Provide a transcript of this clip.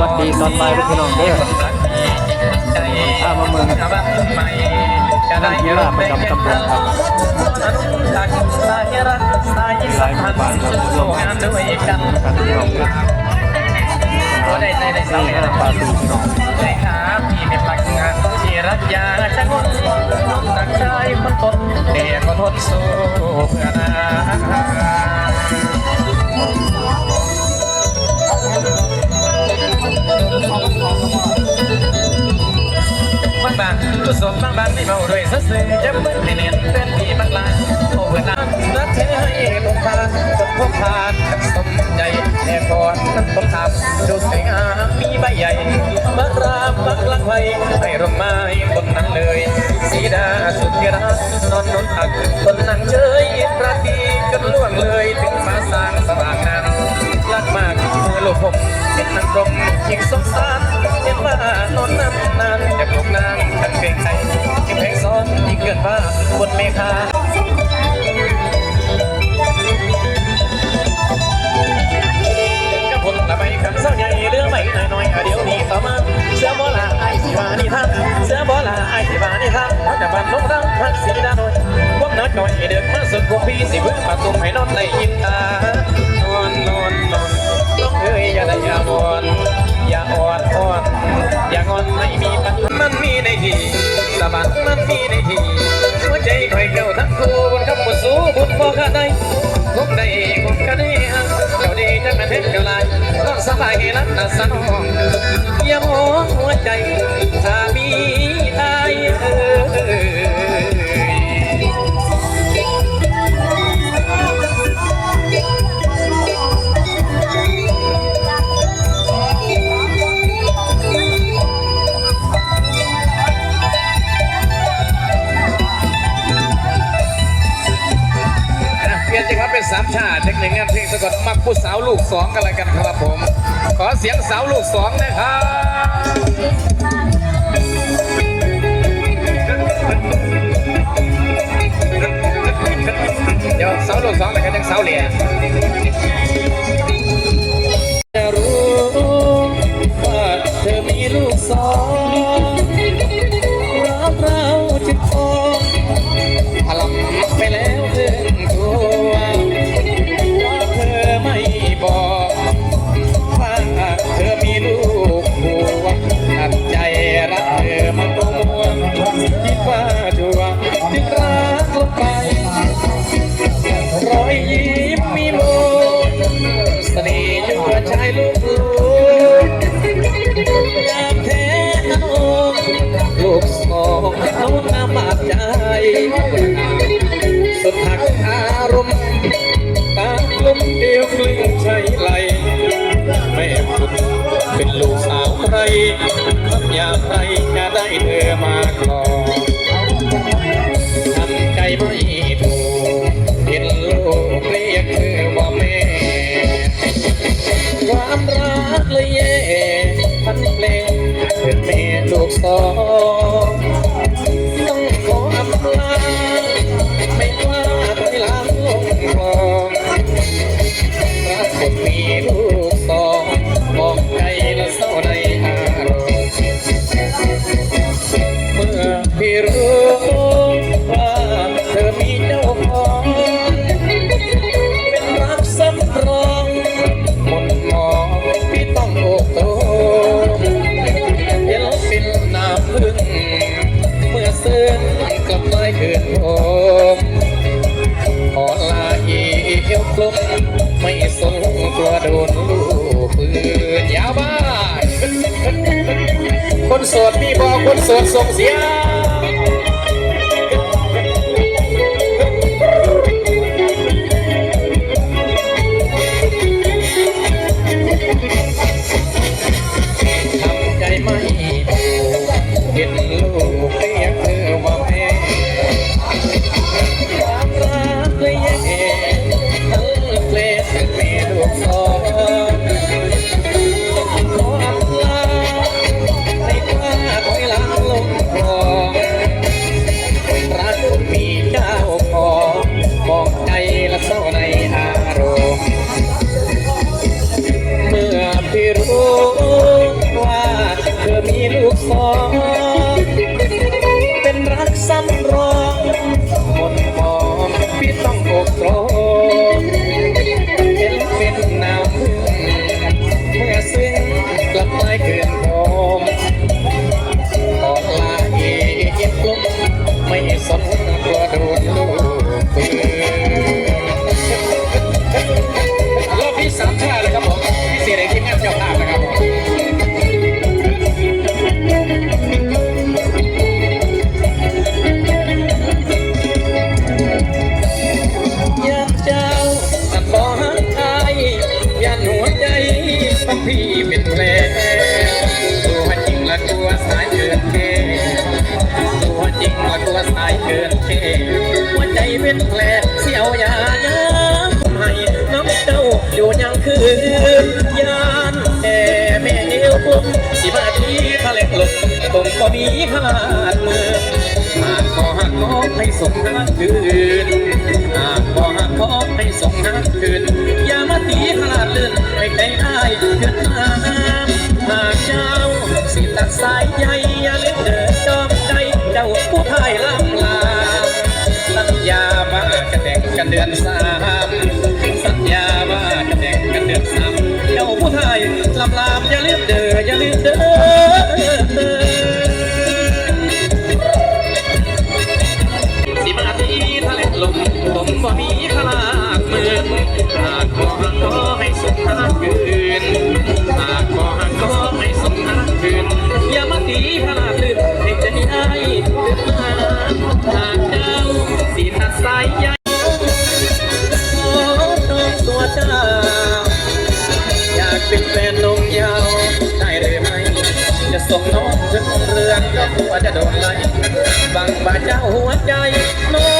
วัสดีตอนบ่ายพี่น้องเด้อข้ามาเมืองนั่งกีฬาประจำตำบลครับหลายหมู่บ้านครับร่วมกันด้วยกันพี่น้องครับสาวนาปาตูพี่น้องใช่ครับพี่เป็นพลังงานที่รักยาจะงดรักชายคนตนแต่ก็ทนสู้เพื่อนา บางบางกุศลบางบางไม่เมาด้วยสักสื่อจะมึนไม่เน้นเป็นที่บางลาโอ้เพื่อนนั้นรักเธอให้ลงพาจนพบผ่านสมใจแน่ก่อนนั้นผมทำดูสวยงามมีใบใหญ่มารามมักลังไว้ให้ร่มไม้บนนั้นเลยสีดาสุดที่รักนอนนอนพักคนนั่งเฉยประทีจนล่วงเลยถึงฟ้าสางสว่างงามรักมาก ลกผมเห็นนางตรงยิ่งสงสารเห็นว่านอนน้ำนานแต่พวกนางทั้งเกรงใจยิ่งแพงซ้อนยิ่งเกินว่าบนเมฆากับผลละไม่คำเศร้าใหญ่เรื่องไม่น้อยน้อยเดี๋ยวนี้ต่อมาเสื้อบอลาไอ้สิบานี่ท่านเสื้อบอลาไอ้สิบานี่ท่านเขาจะบันลงรังพักสีดาหน่อยพวกนักหน่อยเดินมาสุดพวกพี่สิเพื่อมาตุ้มให้นอนในยินตา อย่าอ่อนอย่าอ่อนอ่อนอย่างอนไม่มีปัญหามันมีในทีสะบัดมันมีในทีหัวใจคอยเก้าทั้งคู่บนคำบนสู้บุญบ่ขาดได้คงได้คงกันได้ฮักเจ้าดีจังนั้นเห็นเจ้าลายนองสบายให้รักนะสนองอย่ามองหัวใจทาง มักผู้สาวลูกสองกันอะไรกันครับผม ขอเสียงสาวลูกสองนะครับเดี๋ยวสาวลูกสองแล้วกันยังสาวเหลี่ย ลูกสองเขาหน้าบาดใจ สุดหักอารมณ์ตาลุมเดียวกลิ้งใช้ไหลแม่คุณเป็นลูกสาวใครทำอย่างไรจะได้เธอมาครองทำใจไม่ถูกเห็นลูกเรียกเธอว่าแม่ ความรักเลยแย่พันเพลงเป็นแม่ลูกสอง สดมีบอกคนโสดส่งเสียง ส เกินเกหัวใจเป็นแผลเสียวยาย้ำให้น้ำเจ้าอยู่ยังคืนยานแต่แม่เอวปุ่มสิบาทีทะเลลงคงก็มีขาดมือหากขอหักขอให้ส่งหักคืนหากขอหักขอให้ส่งหักคืนอย่ามาตีขลาดลื่นให้ใจได้ายขึ้นมาหากเจ้าสิตัดสายใยอย่าลืมเดินจอมใจเจ้าผู้ไทยลำลา ลืมเด้ออย่าลืมเด้อ ส่งน้องขึ้นเรือนก็กลัวจะโดนไล่บังบาดเจ้าหัวใจน้อ